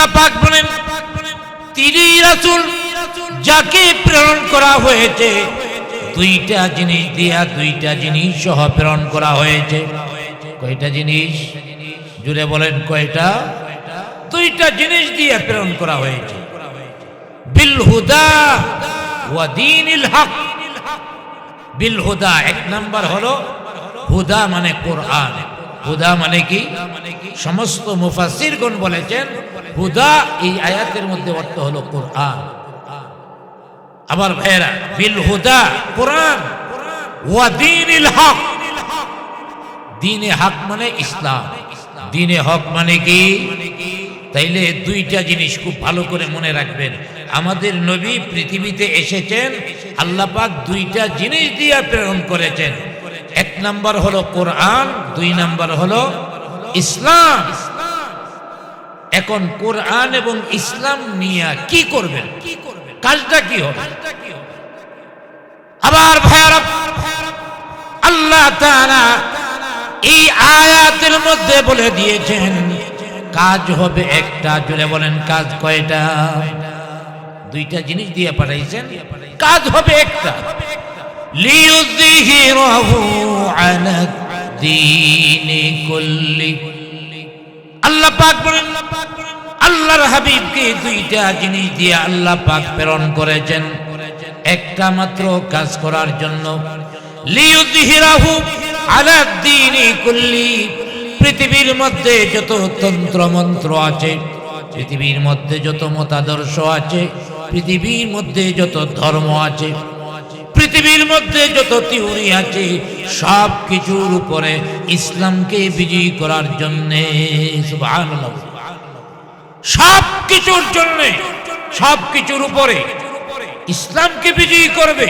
আল্লাহ পাক বলেন, তিনি রাসূল যাকে প্রেরণ করা হয়েছে, দুইটা জিনিস দিয়া দুইটা জিনিস সহ প্রেরণ করা হয়েছে। কয়টা জিনিস? জুড়ে বলেন কয়টা? দুইটা জিনিস দিয়ে প্রেরণ করা হয়েছে। বিল হুদা ওয়া দীনিল হক। বিল হুদা এক নাম্বার হলো হুদা মানে কোরআন। হুদা মানে কি? সমস্ত মুফাসিরগণ বলেছেন, হুদা এই আয়াতের মধ্যে অর্থ হলো কোরআন। আবার ভাইরা বিল হুদা কোরআন ওয়া দীনিল হক। দিনে হক মানে ইসলাম। দিনে হক মানে কি? তাইলে দুইটা জিনিস খুব ভালো করে মনে রাখবেন। আমাদের নবী পৃথিবীতে এসেছেন, আল্লাহ পাক দুইটা জিনিস দিয়ে প্রেরণ করেছেন। এক নাম্বার হলো কোরআন, দুই নাম্বার হলো ইসলাম। এখন কোরআন এবং ইসলাম নিয়ে কি করবেন? কাজটা কি হবে? আবার ভাইয়ারা, আল্লাহ তাআলা এই আয়াতের মধ্যে বলে দিয়েছেন, কাজ হবে একটা জুড়ে বলেন কাজ কয়টা? দুইটা জিনিস দিয়ে পাঠাইছেন, কাজ হবে একটা। লিয়ুযহিরাহু আলা দীনি কুল্লি আল্লাহ পাক বলেন, আল্লাহর হাবিবকে দুইটা জিনিস দিয়ে আল্লাহ পাক প্রেরণ করেছেন। একটা মাত্র কাজ করার জন্য। লিয়ুযহিরাহু আলা কুল্লি পৃথিবীর মধ্যে যত তন্ত্র মন্ত্র আছে, পৃথিবীর মধ্যে যত মতাদর্শ আছে, পৃথিবীর মধ্যে যত ধর্ম আছে পৃথিবীর মধ্যে যত থিওরি আছে সব কিছুর উপরে ইসলামকে বিজয়ী করার জন্য সব কিছুর জন্য সব কিছুর উপরে ইসলামকে বিজয়ী করবে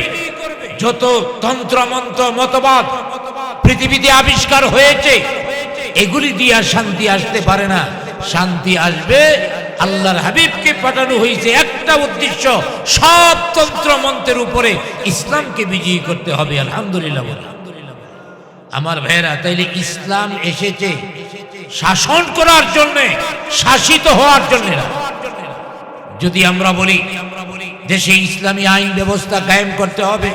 যত তন্ত্রমন্ত্র, মতবাদ পৃথিবীতে আবিষ্কার হয়েছে, এগুলি দিয়ে শান্তি আসতে পারে না। শান্তি আসবে আল্লাহর হাবিবকে পাঠানো হয়েছে একটা উদ্দেশ্য, সব তন্ত্র মন্ত্রের উপরে ইসলামকে বিজয়ী করতে হবে, আলহামদুলিল্লাহ। আমার ভাইয়েরা, তাইলে ইসলাম এসেছে শাসন করার জন্য, শাসিত হওয়ার জন্য যদি আমরা বলি, দেশে ইসলামী আইন ব্যবস্থা কায়েম করতে হবে,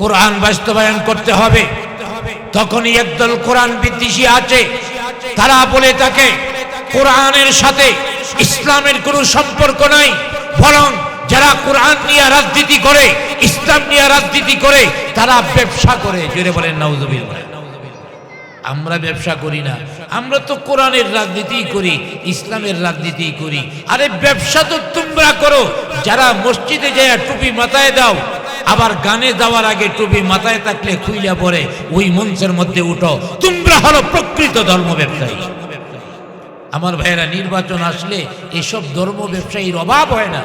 কোরআন বাস্তবায়ন করতে হবে, তখনই একদল কোরআন বিদ্বেষী আছে, তারা বলে থাকে, কোরআনের সাথে ইসলামের কোনো সম্পর্ক নাই। বরং যারা কোরআন নিয়ে রাজনীতি করে, ইসলাম নিয়ে রাজনীতি করে, তারা ব্যবসা করে। জোরে বলেন, নাউজুবিল্লাহ। আমরা ব্যবসা করি না। আমরা তো কোরআনের রাজনীতি করি, ইসলামের রাজনীতি করি। আরে ব্যবসা তো তোমরা করো। যারা মসজিদে যায় টুপি মাথায় দাও, আবার গানে যাওয়ার আগে টুপি মাথায় থাকলে খুইলা পরে, ওই মঞ্চের মধ্যে উঠো। তোমরা হলো প্রকৃত ধর্ম ব্যবসায়ী আমার ভাইয়েরা, নির্বাচন আসলে এসব ধর্ম ব্যবসায়ীর অভাব হয় না।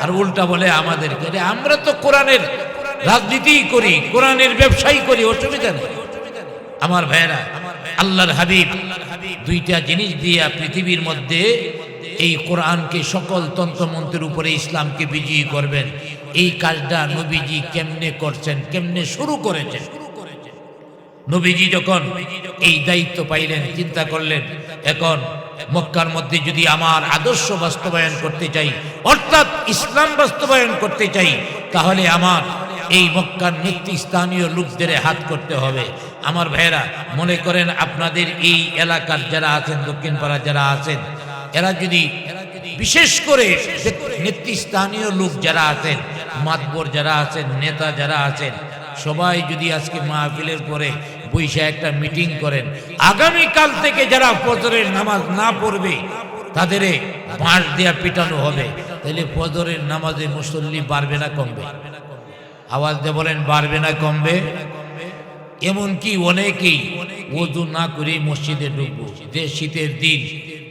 আর উল্টা বলে আমাদেরকে, "আরে আমরা তো কোরআনের রাজনীতি করি, কোরআনের ব্যবসায়ী করি, অসুবিধা নেই। আমার ভাইয়েরা, আল্লাহর হাবিব, দুইটা জিনিস দিয়া পৃথিবীর মধ্যে এই কোরআনকে সকল তন্ত্রমন্ত্রের উপরে ইসলামকে বিজয়ী করবেন। এই কাজটা নবীজি কেমনে করছেন, কেমনে শুরু করেছেন? নবীজি যখন এই দায়িত্ব পাইলেন, চিন্তা করলেন, এখন মক্কার মধ্যে যদি আমার আদর্শ বাস্তবায়ন করতে চাই, অর্থাৎ ইসলাম বাস্তবায়ন করতে চাই, তাহলে আমার এই মক্কার নেতৃস্থানীয় লোকদের হাত করতে হবে। আমার ভাইয়েরা, মনে করেন আপনাদের এই এলাকার যারা আছেন দক্ষিণ পাড়া যারা আছেন, এরা যদি বিশেষ করে নেতৃস্থানীয় লোক যারা আছেন, মাতবর যারা আছেন, নেতা যারা আছেন, সবাই যদি আজকে মাহফিলের পরে বৈশা একটা মিটিং করেন। আগামীকাল থেকে যারা ফজরের নামাজ না পড়বে, তাদের বাঁশ দেওয়া পিটানো হবে। তাহলে ফজরের নামাজে মুসল্লি বাড়বে না কমবে। আওয়াজ দিয়ে বলেন, বাড়বে না কমবে। এমনকি অনেকেই ওজু না করে মসজিদে ঢুকবো। যে শীতের দিন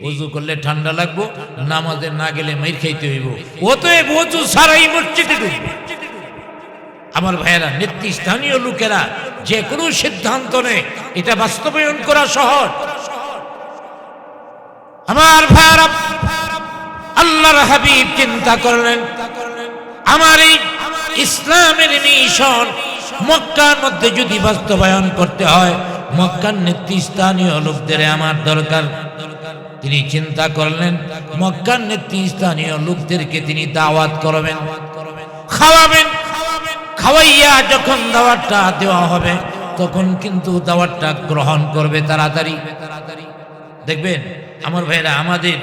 ওজু করলে ঠান্ডা লাগবো, নামাজে না গেলে মাইর খাইতে হইব। অতএব ওজু সারাই মসজিদে ঢুকবো। আমার ভাইয়েরা নেতৃস্থানীয় লোকেরা যে কোনো সিদ্ধান্ত নেয়, এটা বাস্তবায়ন করা সহজ। আমার ভাইয়েরা, আল্লাহর হাবিব চিন্তা করলেন, আমার এই ইসলামের মিশন মক্কার মধ্যে যদি বাস্তবায়ন করতে হয়, মক্কার নেতৃস্থানীয় লোকদের আমার দরকার। তিনি চিন্তা করলেন, মক্কার নেতৃস্থানীয় লোকদেরকে তিনি দাওয়াত করবেন, খাওয়াবেন খাওয়াইয়া যখন দাওয়াতটা দেওয়া হবে, তখন কিন্তু দাওয়াতটা গ্রহণ করবে তাড়াতাড়ি। দেখবেন, আমার ভাইয়েরা, আমাদের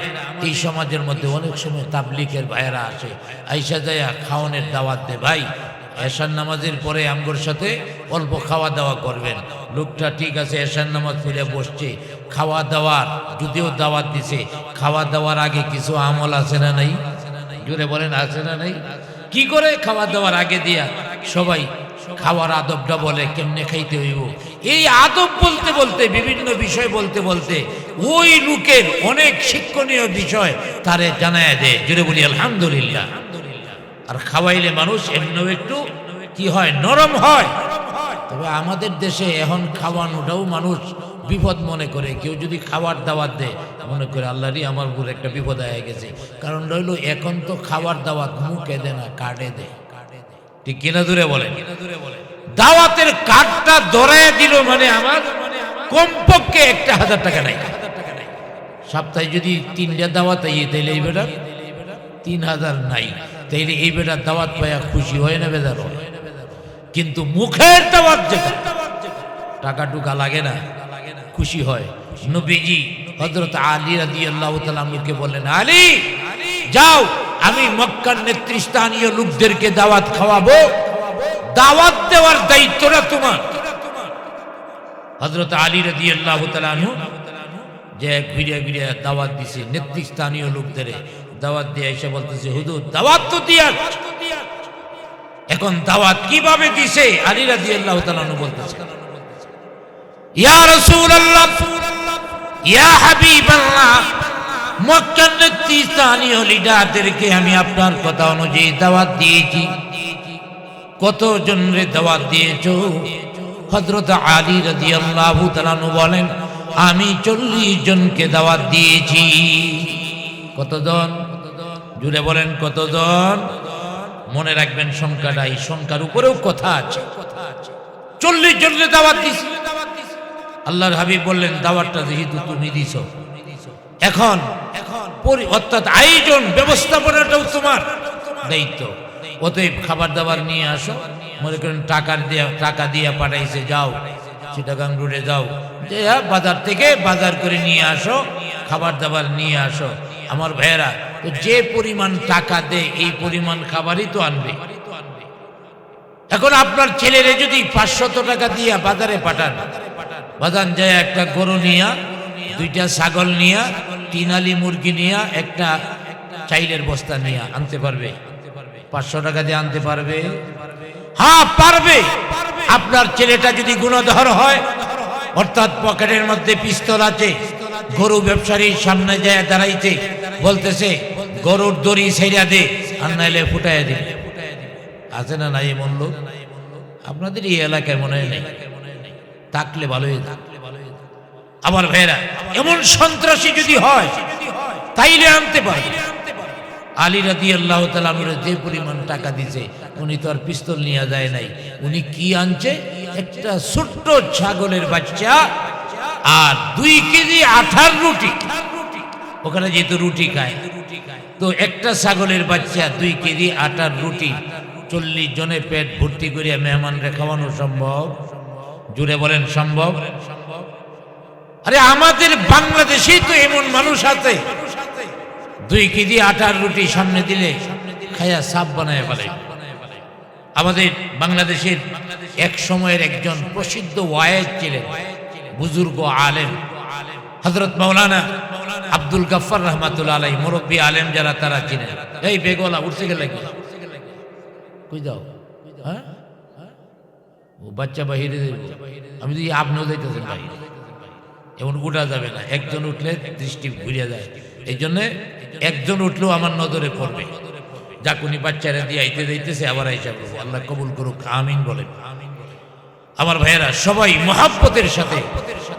এই সমাজের মধ্যে অনেক সময় তাবলিকের ভাইয়েরা আসে। আইসা যায়া খাওয়ানোর দাওয়াত দে ভাই, এশার নামাজের পরে আমগোর সাথে অল্প খাওয়া দাওয়া করবেন। লোকটা ঠিক আছে, এশার নামাজ ফিরে বসছে। খাওয়া দাওয়ার যদিও দাওয়াত দিছে খাওয়া দাওয়ার আগে কিছু আমল আছে না নাই? জুড়ে বলেন, আছে না নাই? কি করে খাওয়া দাওয়ার আগে দিয়া সবাই খাওয়ার আদবটা বলে কেমনে খাইতে হইব? এই আদব বলতে বলতে, বিভিন্ন বিষয় বলতে বলতে ওই লোকের অনেক শিক্ষণীয় বিষয় তারে জানায় দেয়। জুড়ে বলি, আলহামদুলিল্লাহ। আর খাওয়াইলে মানুষ এমনিও একটু কি হয়, নরম হয়। তবে আমাদের দেশে এখন খাওয়ানোটাও মানুষ বিপদ মনে করে। কেউ যদি খাবার দাওয়াত দেয়, মনে করে আল্লাহরই আমার উপর একটা বিপদ হয়ে গেছে। কারণ রইল এখন তো খাবার দাওয়াত মুখে দে না কাটে দে ঠিক কিনা দূরে বলে দাওয়াতের কার্ডটা ধরায় দিল মানে আমার কমপক্ষে একটা হাজার টাকা নাই। সপ্তাহে যদি তিনটা দাওয়াত আইয়ে তাইলে এই বেটার তিন হাজার নাই। তাইলে এই বেটার দাওয়াত পাইয়া খুশি হয় না বেদার হয়? কিন্তু মুখের দাওয়াত যেটা, টাকা টুকা লাগে না, খুশি হয়। নবীজি হজরত আলী রাজি আল্লাহ তালুকে বললেন, আলী, যাও। আমি মক্কার নেতৃস্থানীয় লোকদেরকে দাওয়াত খাওয়াবো। দাওয়াত দেওয়ার দায়িত্বটা তোমার। হজরত আলী রাজি আল্লাহ তালু যে ঘুরিয়া ঘুরিয়া দাওয়াত দিছে, নেতৃস্থানীয় লোকদের দাওয়াত দিয়ে এসে বলতেছে হুদুর দাওয়াত তো দিয়া এখন দাওয়াত কীভাবে দিছে? আলী রাজি আল্লাহ তালু বলতেছে, ইয়া রাসূলুল্লাহ, ইয়া হাবিবাল্লাহ মক্কার নেতৃস্থানীয় লিডারদেরকে আমি আপনার কথা অনুযায়ী দাওয়াত দিয়েছি। কতজনরে দাওয়াত দিয়েছ? হজরত আলী রাদিয়াল্লাহু তাআলা বলেন, আমি চল্লিশ জনকে দাওয়াত দিয়েছি। কতজন? জুড়ে বলেন কতজন? মনে রাখবেন সংখ্যাটা, এই সংখ্যার উপরেও কথা আছে। চল্লিশ জনকে দাওয়াত দিছি আল্লাহর হাবিব বললেন, দাওয়াতটা যেহেতু তুমি দিছ এখন অর্থাৎ আয়োজন ব্যবস্থাপনাটাও তোমার। দায়িত্ব অতএব খাবার দাবার নিয়ে আসো। মনে করেন টাকার দিয়ে টাকা দিয়ে পাঠাইছে যাও। চিটাগাং রোডে যাও। যে হ্যাঁ, বাজার থেকে বাজার করে নিয়ে আসো। খাবার দাবার নিয়ে আসো। আমার ভাইয়েরা তো যে পরিমাণ টাকা দে এই পরিমাণ খাবারই তো আনবে। এখন আপনার ছেলেরে যদি পাঁচশত টাকা দিয়া বাজারে পাঠান বাজান যায় একটা গরু নিয়া দুইটা ছাগল নিয়া তিনালি মুরগি নিয়া, একটা চাইলের বস্তা নিয়া আনতে পারবে। পাঁচশো টাকা দিয়ে আনতে পারবে। হ্যাঁ পারবে। আপনার ছেলেটা যদি গুণধর হয়, অর্থাৎ পকেটের মধ্যে পিস্তল আছে, গরু ব্যবসায়ীর সামনে যায় দাঁড়াইতে, বলতেছে, গরুর দড়ি ছেড়া দে, আর নাইলে ফুটাইয়া দে। আছে না নাই লোক? আপনাদের এই এলাকায় মনে হয় নেই? থাকলে ভালোই আমার ভাইরা এমন সন্ত্রাসী যদি হয়, তাইলে আনতে পারে। আলী রাদি আল্লাহ তালামের যে পরিমাণ টাকা দিছে, উনি তো আর পিস্তল নিয়ে যায় নাই। উনি কি আনছে? একটা ছোট্ট ছাগলের বাচ্চা আর দুই কেজি আঠার রুটি। ওখানে যেহেতু রুটি খায়, তো একটা ছাগলের বাচ্চা, দুই কেজি আটার রুটি। চল্লিশ জনের পেট ভর্তি করিয়া মেহমানরে খাওয়ানো সম্ভব? জুড়ে বলেন সম্ভব সম্ভব? আরে আমাদের বাংলাদেশেই তো এমন মানুষ আছে। দুই কেজি আটার রুটি সামনে দিলে খায়া সাপ বানায় ফেলে। আমাদের বাংলাদেশের এক সময়ের একজন প্রসিদ্ধ ওয়ায়েজ ছিলেন, বুজুর্গ আলেম। হজরত মৌলানা আব্দুল গফর রহমাতুল্লা আলাই মুরব্বী আলেম যারা তারা চিনেন এই বেগোলা উঠছে গেলে কি? কই যাও? হ্যাঁ? ও বাচ্চা বাহিরে আমি তো আপনিও বাহিরে এমন উঠা যাবে না। একজন উঠলে দৃষ্টি ঘুরিয়ে যায়। এই জন্যে একজন উঠলেও আমার নজরে পড়বে। যাক উনি বাচ্চারা দিয়ে আইতে যাইতেছে, আবার আইসা করব আল্লাহ কবুল করুক, আমিন বলেন। আমার ভাইয়েরা, সবাই মহাব্বতের সাথে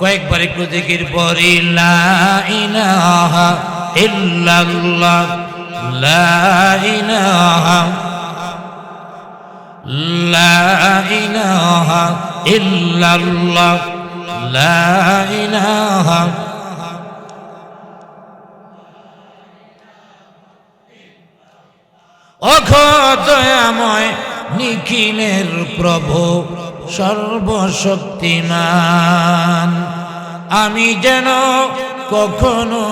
কয়েকবার একটু জিকির পরে লা ইলাহা لا إله অঘদয়াময় নিখিলের প্রভু, সর্বশক্তিমান। আমি যেন কখনো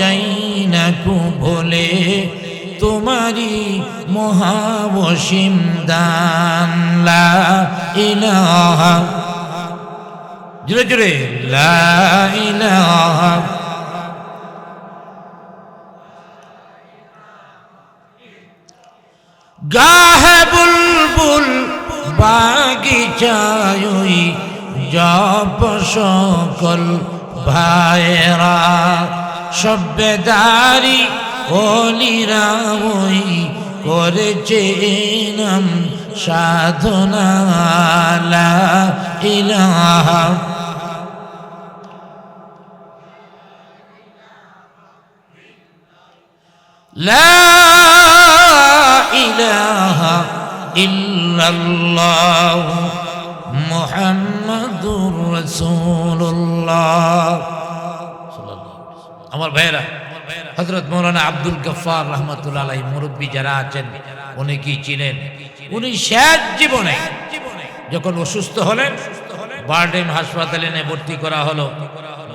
যাই না কু ভোলে, তোমারই মহাবসিম দান। লা লা ইলাহা গাহে বুলবুল বাগিচায় জপ সকল ভাইরা সভ্যদারি অলিরা ওই করেছে নাম সাধনা। ইলাহা لا إله إلا الله محمد رسول الله আমার ভাইয়েরা হজরত মৌলানা আব্দুল গফার রহমতুল্লাহ আলাই মুরব্বী যারা আছেন অনেকেই চিনেন উনি শেষ জীবনে যখন অসুস্থ হলেন বারডেম হাসপাতালে এনে ভর্তি করা হলো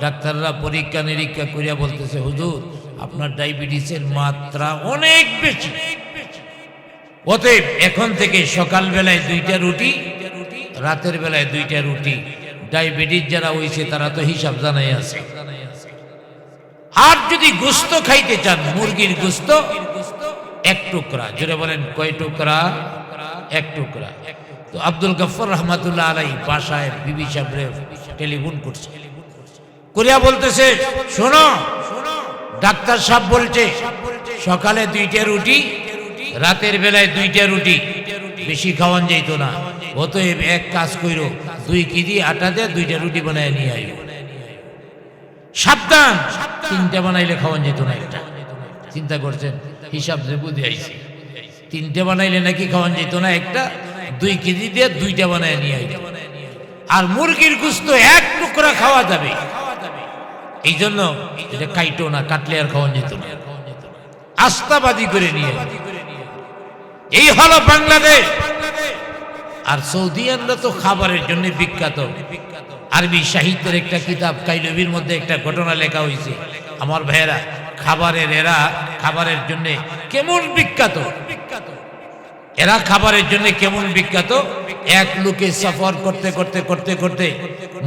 ডাক্তাররা পরীক্ষা নিরীক্ষা করিয়া বলতেছে হুজুর আপনার ডায়াবেটিসের মাত্রা অনেক বেশি। অতএব এখন থেকে সকাল বেলায় দুইটা রুটি, রাতের বেলায় দুইটা রুটি। ডায়াবেটিস যারা হয়েছে তারা তো হিসাব জানাই আছে। আর যদি গোস্ত খাইতে চান, মুরগির গোস্ত, এক টুকরা। জোরে বলেন, কয় টুকরা? এক টুকরা। তো আব্দুল গফর রহমাতুল্লাহ আলাই বাসায় বিবি সাহেব টেলিফোন করছে। করিয়া বলতেছে, শোনো ডাক্তার সাহেব বলছে, সকালে দুইটা রুটি, রাতের বেলায় দুইটা রুটি, বেশি খাওয়ান যাইত না। অতএব এক কাজ কইরো, দুই কেজি আটা দিয়ে দুইটা রুটি বানায় নিয়ে আইও। সাবধান! তিনটা বানাইলে খাওয়ান যেত না একটা। চিন্তা করছেন? হিসাব যে বুঝে আইছি। তিনটে বানাইলে নাকি খাওয়ান যেত না একটা, দুই কেজি দিয়ে দুইটা বানায় নিয়ে আইল আর মুরগির গুস্ত এক টুকরা খাওয়া যাবে। এই জন্য কাইটো না, কাটলে আর খাওয়ান যেত না। আস্থাবাদী করে নিয়ে। এই হলো বাংলাদেশ। আর সৌদিয়ানরা তো খাবারের জন্য বিখ্যাত। আরবি সাহিত্যের একটা কিতাব, কাইলবির মধ্যে একটা ঘটনা লেখা হয়েছে আমার ভাইয়েরা, খাবারের এরা, খাবারের জন্য কেমন বিখ্যাত? এরা খাবারের জন্য কেমন বিখ্যাত? এক লোকে সফর করতে করতে করতে করতে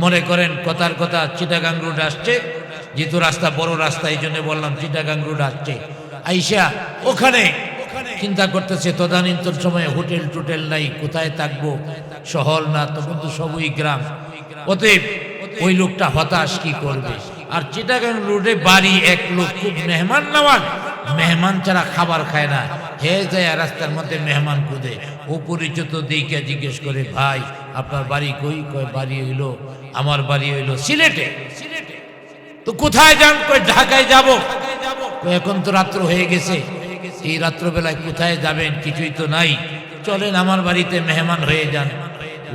মনে করেন, কথার কথা চিটাগাং রোড আসছে। যেহেতু রাস্তা বড় রাস্তা, এই জন্য বললাম চিটাগাং রোড আসছে। আইসা, ওখানে চিন্তা করতেছে, তদানীন্তন সময়ে হোটেল টোটেল নাই, কোথায় থাকব? শহর না, তখন তো সবই গ্রাম। অতএব ওই লোকটা হতাশ কি করবে? আর চিটাগাং রোডে বাড়ি এক লোক খুব মেহমান নেওয়ান মেহমান ছাড়া খাবার খায় না। হে যায় রাস্তার মধ্যে মেহমান খুঁজে। ও পরিচিত দিকে জিজ্ঞেস করে, ভাই, আপনার বাড়ি কই? কয়, বাড়ি হইল, আমার বাড়ি হইল সিলেটে। তো কোথায় যান? ঢাকায় যাব? এখন তো রাত্র হয়ে গেছে। এই রাত্রবেলায় কোথায় যাবেন? কিছুই তো নাই। চলেন আমার বাড়িতে মেহমান হয়ে যান।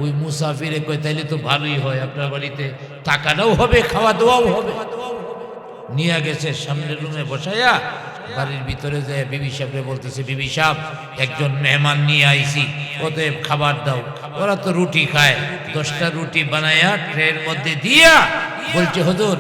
ওই মুসাফিরে কই তাইলে তো ভালোই হয়, আপনার বাড়িতে টাকাটাও হবে খাওয়া দাওয়াও হবে। নিয়ে গেছে সামনের রুমে বসাইয়া, বাড়ির ভিতরে যায় বিবি সাহেবরে বলতেছে, বিবি সাহেব, একজন মেহমান নিয়ে আইছি, অতএব খাবার দাও। ওরা তো রুটি খায়। দশটা রুটি বানায়া ট্রের মধ্যে দিয়া বলছে, হজুর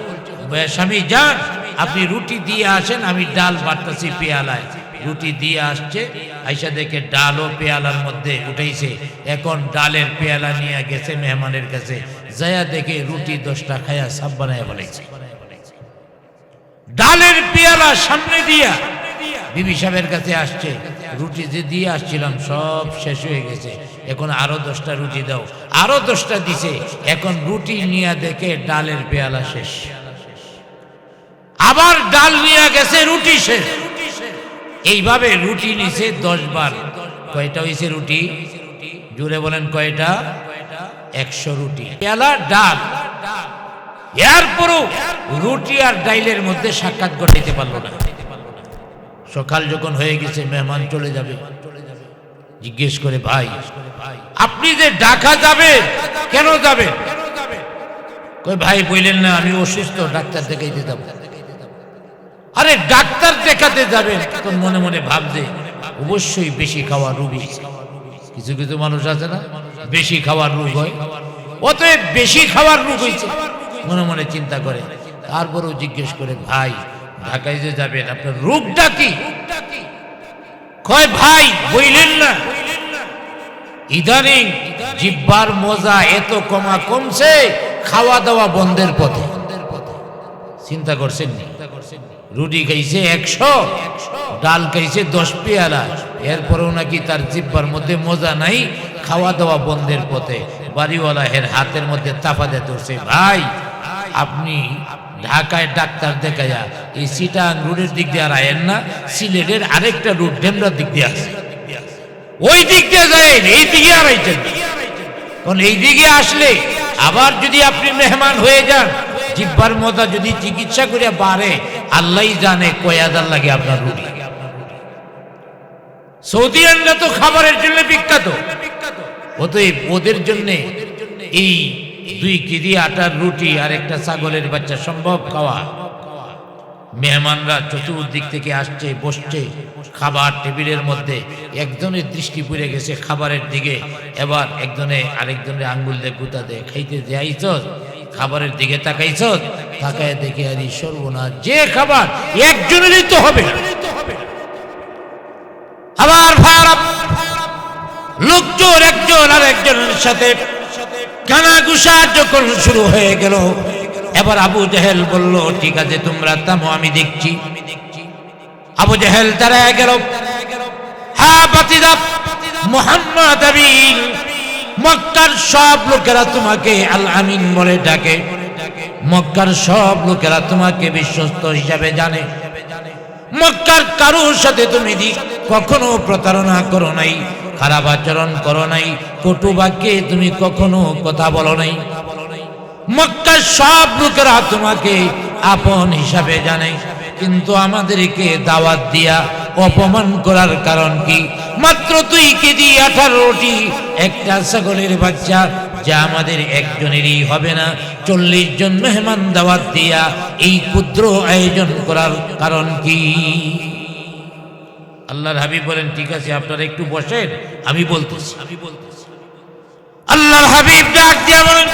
স্বামী, যান। আপনি রুটি দিয়ে আসেন, আমি ডাল বাড়তেছি পেয়ালায়। রুটি দিয়ে আসছে, আইসা দেখে ডাল ও পেয়ালার মধ্যে উঠেছে এখন ডালের পেয়ালা নিয়ে গেছে মেহমানের কাছে। যায়া দেখে রুটি দশটা খায়া সব বানায় বলেছে ডালের পেয়ালা সামনে দিয়া বিবি সাহেবের কাছে আসছে। রুটি যে দিয়ে আসছিলাম, সব শেষ হয়ে গেছে। এখন আরও দশটা রুটি দাও। আরও দশটা দিছে। এখন রুটি নিয়ে দেখে ডালের পেয়ালা শেষ। আবার ডাল নিয়ে গেছে, রুটি শেষ এইভাবে রুটি নিছে দশ বার কয়টা হয়েছে রুটি? জুড়ে বলেন কয়টা? একশো রুটি। পেয়ালা, ডাল। এরপরও রুটি আর ডাইলের মধ্যে সাক্ষাৎ ঘটাইতে পারল না। সকাল যখন হয়ে গেছে, মেহমান চলে যাবে। জিজ্ঞেস করে, ভাই, আপনি যে ঢাকা যাবেন কেন কই ভাই, বললেন না, আমি অসুস্থ, ডাক্তার দেখাইতে যাব। আরে ডাক্তার দেখাতে যাবেন। তোর মনে মনে ভাবছে অবশ্যই বেশি খাওয়া রুগী। কিছু কিছু মানুষ আছে না, বেশি খাওয়ার রোগ হয়। অতএব বেশি খাওয়ার রোগ হয়েছে মনে মনে চিন্তা করে। তারপরেও জিজ্ঞেস করে, ভাই, ঢাকায় যে যাবেন, আপনার রোগটা কি? কয়, ভাই, বইলেন না। ইদানিং জিব্বার মজা এত কমা কমছে, খাওয়া দাওয়া বন্ধের পথে। চিন্তা করছেন নি? রুটি খাইছে একশো, ডাল খাইছে দশ পেয়ালা এরপরেও নাকি তার জিব্বার মধ্যে মজা নাই খাওয়া দাওয়া বন্ধের পথে। বাড়িওয়ালা এর হাতের মধ্যে তাফাতে ধরছে, ভাই, আপনি ঢাকায় ডাক্তার দেখাইয়া এই সিটাং রুটের দিক দিয়ে আর আয়েন না, সিলেটের আরেকটা রুট ডেমরার দিক দিয়ে আছে ওই দিক দিয়ে যায় এই দিকে আর আইছেন কারণ এই দিকে আসলে আবার যদি আপনি মেহমান হয়ে যান জিব্বার মজা যদি চিকিৎসা করে বাড়ে আল্লাহ জানে কয়াদার লাগে আপনার রুটি। সৌদিয়ানরা তো খাবারের জন্য বিখ্যাত। অতএব ওদের জন্য এই দুই কেজি আটার রুটি আর একটা ছাগলের বাচ্চা সম্ভব খাওয়া। মেহমানরা চতুর্দিক থেকে আসছে, বসছে, খাবার টেবিলের মধ্যে একজনের দৃষ্টি পড়ে গেছে খাবারের দিকে, এবার একজনে আরেকজনের আঙ্গুল দিয়ে গুতা দেয়, খাইতে যাইছ খাবারের দিকে তাকাইছ? তাকায় দেখে আরে সর্বনা যে খাবার একজনেরই তো হবে। আবার লোকজন একজন আর একজনের সাথে যখন শুরু হয়ে গেল, এবার আবু জাহেল বলল, ঠিক আছে তোমরা তামো আমি দেখছি। আবু জাহেল তারা গেল। হ্যাঁ মোহাম্মদ মক্কার সব লোকেরা তোমাকে আল আমিন বলে ডাকে। মক্কার সব লোকেরা তোমাকে বিশ্বস্ত হিসাবে জানে। মক্কার কারোর সাথে তুমি দি কখনো প্রতারণা করো নাই, খারাপ আচরণ করো নাই, কটু বাক্যে তুমি কখনো কথা বলো নাই। মক্কার সব লোকেরা তোমাকে আপন হিসাবে জানে। কিন্তু আমাদেরকে দাওয়াত দিয়া অপমান করার কারণ কি? মাত্র দুই কেজি আঠারো রুটি একটা ছাগলের বাচ্চা, যা আমাদের একজনেরই হবে না। চল্লিশ জন মেহমান দাওয়াত দিয়া এই ক্ষুদ্র আয়োজন করার কারণ কি? আল্লাহর হাবিব বলেন, ঠিক আছে, আপনারা একটু বসেন, আমি বলতেছি। আমি বলতেছি আল্লাহর হাবিব ডাক দিয়া বলেন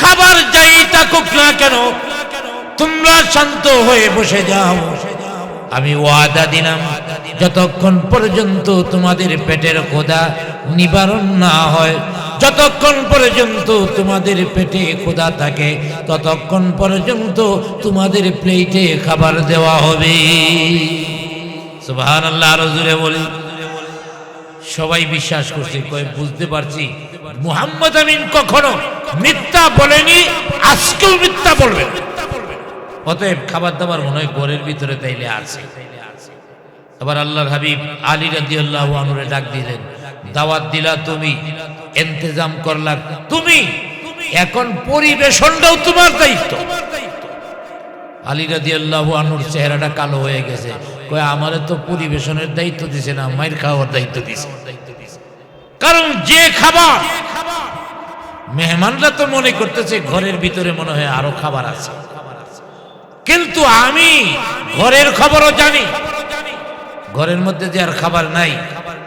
খাবার যাই থাকুক না কেন, তোমরা শান্ত হয়ে বসে যাও। আমি ওয়াদা দিলাম, যতক্ষণ পর্যন্ত তোমাদের পেটের খোদা নিবারণ না হয়, যতক্ষণ পর্যন্ত তোমাদের পেটে খোদা থাকে, ততক্ষণ পর্যন্ত তোমাদের প্লেটে খাবার দেওয়া হবে। বলি। সবাই বিশ্বাস করছে, কয় বুঝতে পারছি। মুহাম্মদ আমিন কখনো মিথ্যা বলেনি, আজকেও মিথ্যা বলবেন। অতএব খাবার দাবার মনে হয় ঘরের ভিতরে তাইলে আছে। আবার আল্লাহর হাবিব আলী রাজি আল্লাহ আনুরে ডাক দিলেন, দাওয়াত দিলা তুমি এন্তেজাম করলা তুমি, এখন পরিবেশনটাও তোমার দায়িত্ব। আলী রাজি আল্লাহ আনুর চেহারাটা কালো হয়ে গেছে। কয়, আমারে তো পরিবেশনের দায়িত্ব দিছে না, মায়ের খাওয়ার দায়িত্ব দিছে। কারণ যে খাবার মেহমানরা তো মনে করতেছে ঘরের ভিতরে মনে হয় আরও খাবার আছে। কিন্তু আমি ঘরের খবরও জানি। ঘরের মধ্যে যে আর খাবার নাই,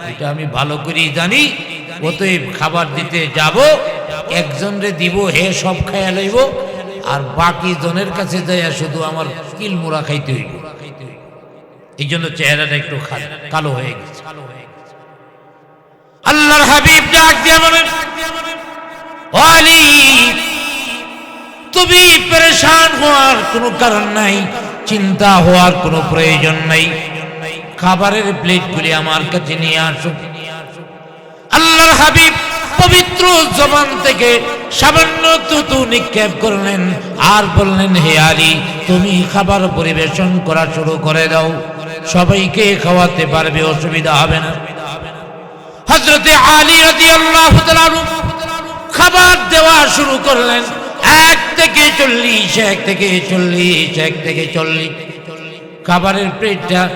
এটা আমি ভালো করেই জানি। অতএব খাবার দিতে যাব, একজনরে দিব, হে সব খাইয়া লইব, আর বাকি জনের কাছে যাইয়া শুধু আমার কিল মুড়া খাইতে হইব। এই জন্য চেহারাটা একটু কালো হয়ে গেছে। আল্লাহর হাবিব ডাক দিয়ে বলেন "ও আলী তুমি পরেশান হওয়ার কোনো কারণ নাই, চিন্তা হওয়ার কোনো প্রয়োজন নাই। খাবারের প্লেটগুলি আমার কাছে নিয়ে আসো আল্লাহর হাবিব পবিত্র জবান থেকে সামান্য তুতু নিক্ষেপ করলেন, আর বললেন, হে আলী, তুমি খাবার পরিবেশন করা শুরু করে দাও। সবাইকে খাওয়াতে পারবে, অসুবিধা হবে না। হজরতে আলী রাদিয়াল্লাহু তাআলা খাবার দেওয়া শুরু করলেন। এক থেকে চল্লিশ, এক থেকে চল্লিশ, এক থেকে চল্লিশ। খাবারের প্লেটটা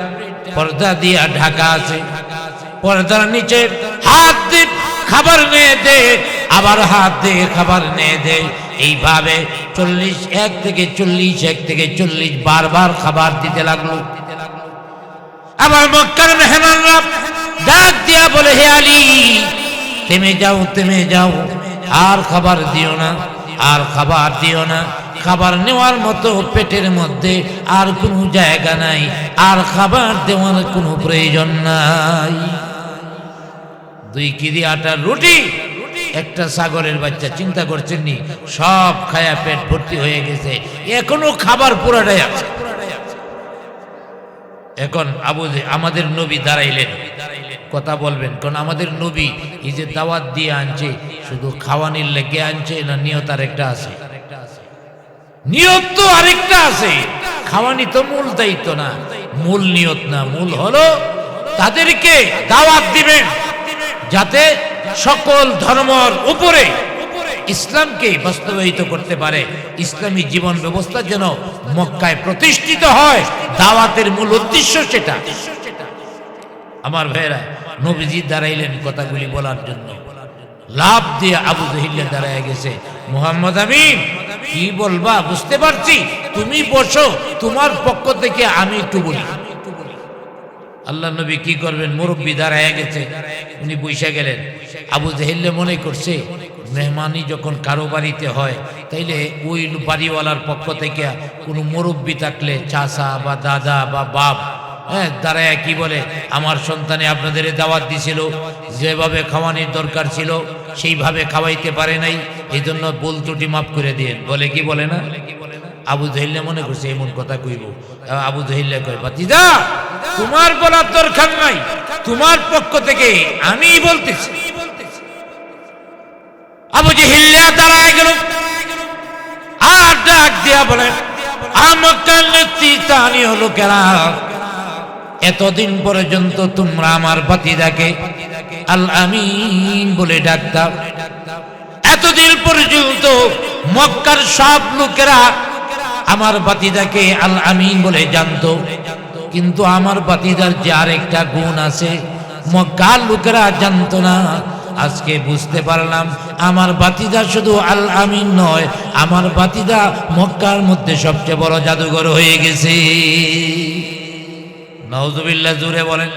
পর্দা দিয়া ঢাকা আছে। পর্দার নিচে হাত দিয়ে খাবার নিয়ে দে, আবার হাত দিয়ে খাবার নিয়ে দে। এইভাবে চল্লিশ, এক থেকে চল্লিশ, এক থেকে চল্লিশ বারবার খাবার দিতে লাগল। আবার মক্কার মেহমানরা ডাক দিয়া বলে, হে আলী, থেমে যাও থেমে যাও। আর খাবার দিও না। আর খাবার দিও না। খাবার নেওয়ার মতো পেটের মধ্যে আর কোনো জায়গা নাই। আর খাবার দেওয়ার কোনো প্রয়োজন নাই। দুই কেজি আটার রুটি। একটা সাগরের বাচ্চা, চিন্তা করছেন নি? সব খায়া পেট ভর্তি হয়ে গেছে। এখনও খাবার পুরাটাই আছে। এখন আবু আমাদের নবী দাঁড়াইলেন। কথা বলবেন। কারণ আমাদের নবী এই যে দাওয়াত দিয়ে আনছে, শুধু খাওয়ানির লেগে আনছে না নিয়ত আরেকটা আছে? নিয়ত তো আরেকটা আছে। খাওয়ানি তো মূল দায়িত্ব না। মূল নিয়ত না, মূল হলো তাদেরকে দাওয়াত দিবেন, যাতে সকল ধর্মর উপরে ইসলামকে বাস্তবায়িত করতে পারে। ইসলামী জীবন ব্যবস্থা যেন মক্কায় প্রতিষ্ঠিত হয়, দাওয়াতের মূল উদ্দেশ্য সেটা। আমার ভাইয়েরা, নবীজি দাঁড়াইলেন কথাগুলি বলার জন্য। লাভ দিয়ে আবু জহিল্লা দাঁড়ায় গেছে। মোহাম্মদ আমিন, কি বলবা? বুঝতে পারছি। তুমি বসো, তোমার পক্ষ থেকে আমি একটু বলি। আল্লাহ নবী কি করবেন? মুরব্বী দাঁড়ায় গেছে। উনি বৈশা গেলেন। আবু জেহিল্লে মনে করছে মেহমানি যখন কারও বাড়িতে হয়, তাইলে ওই বাড়িওয়ালার পক্ষ থেকে কোনো মুরব্বী থাকলে চাচা বা দাদা বা বাপ হ্যাঁ দাঁড়ায় কি বলে? আমার সন্তানে আপনাদের দাওয়াত দিছিল, যেভাবে খাওয়ানোর দরকার ছিল, সেইভাবে খাওয়াইতে পারে নাই এই জন্য ভুল ত্রুটি মাফ করে দিয়েন। বলে কি বলে না? আবু জহিল্লা মনে করছে এমন কথা কইব। আবু জহিল্লা কয় বাতিদা তোমার বলার দরকার নাই। তোমার পক্ষ থেকে আমি বলতেছি। আবু জহিল্লা দাঁড়ায় গেল। আর ডাক দিয়া বলেন নেতৃত্বানীয় লোকেরা এতদিন পর্যন্ত তোমরা আমার বাতিদাকে আল আমিন বলে ডাকতাম এতদিন পর্যন্ত মক্কার সব লোকেরা আমার বাতিদাকে আল আমিন বলে জানতো। কিন্তু আমার বাতিদার যে আরেকটা গুণ আছে, মক্কার লোকেরা জানতো না। আজকে বুঝতে পারলাম, আমার বাতিদা শুধু আল আমিন নয়, আমার বাতিদা মক্কার মধ্যে সবচেয়ে বড় জাদুঘর হয়ে গেছে। নওজুবিল্লাহ জুড়ে বলেন।